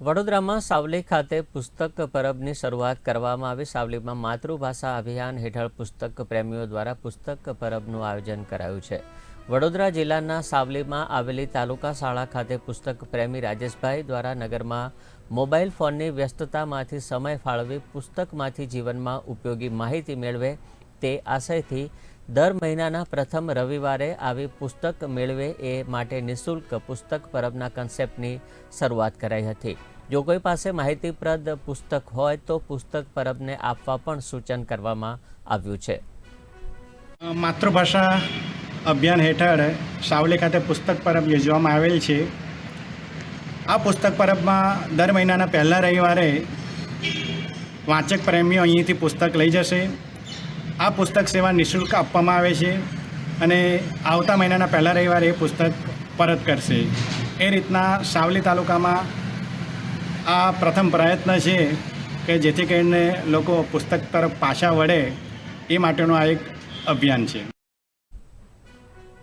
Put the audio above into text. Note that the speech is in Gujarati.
વડોદરામાં સાવલી ખાતે પુસ્તક પરબની શરૂઆત કરવામાં આવી. સાવલીમાં માતૃભાષા અભિયાન હેઠળ પુસ્તક પ્રેમીઓ દ્વારા પુસ્તક પરબનું આયોજન કરાયું છે. વડોદરા જિલ્લાના સાવલીમાં આવેલી તાલુકા શાળા ખાતે પુસ્તક પ્રેમી રાજેશભાઈ દ્વારા નગરમાં મોબાઈલ ફોનની વ્યસ્તતામાંથી સમય ફાળવી પુસ્તકમાંથી જીવનમાં ઉપયોગી માહિતી મેળવે તે આશયથી દર મહિનાના પ્રથમ રવિવારે આવી પુસ્તક મેળવે એ માટે નિઃશુલ્ક પુસ્તક પરબના કન્સેપ્ટની શરૂઆત કરાઈ હતી. જો કોઈ પાસે માહિતીપ્રદ પુસ્તક હોય તો પુસ્તક પરબને આપવા પણ સૂચન કરવામાં આવ્યું છે. માતૃભાષા અભિયાન હેઠળ સાવલી ખાતે પુસ્તક પરબ યોજવામાં આવેલ છે. આ પુસ્તક પરબમાં દર મહિનાના પહેલા રવિવારે વાંચક પ્રેમીઓ અહીંથી પુસ્તક લઈ જશે. આ પુસ્તક સેવા નિઃશુલ્ક આપવામાં આવે છે અને આવતા મહિનાના પહેલા રવિવારે એ પુસ્તક પરત કરશે. એ રીતના સાવલી તાલુકામાં આ પ્રથમ પ્રયત્ન છે કે જેથી કરીને લોકો પુસ્તક તરફ પાછા વળે એ માટેનું આ એક અભિયાન છે.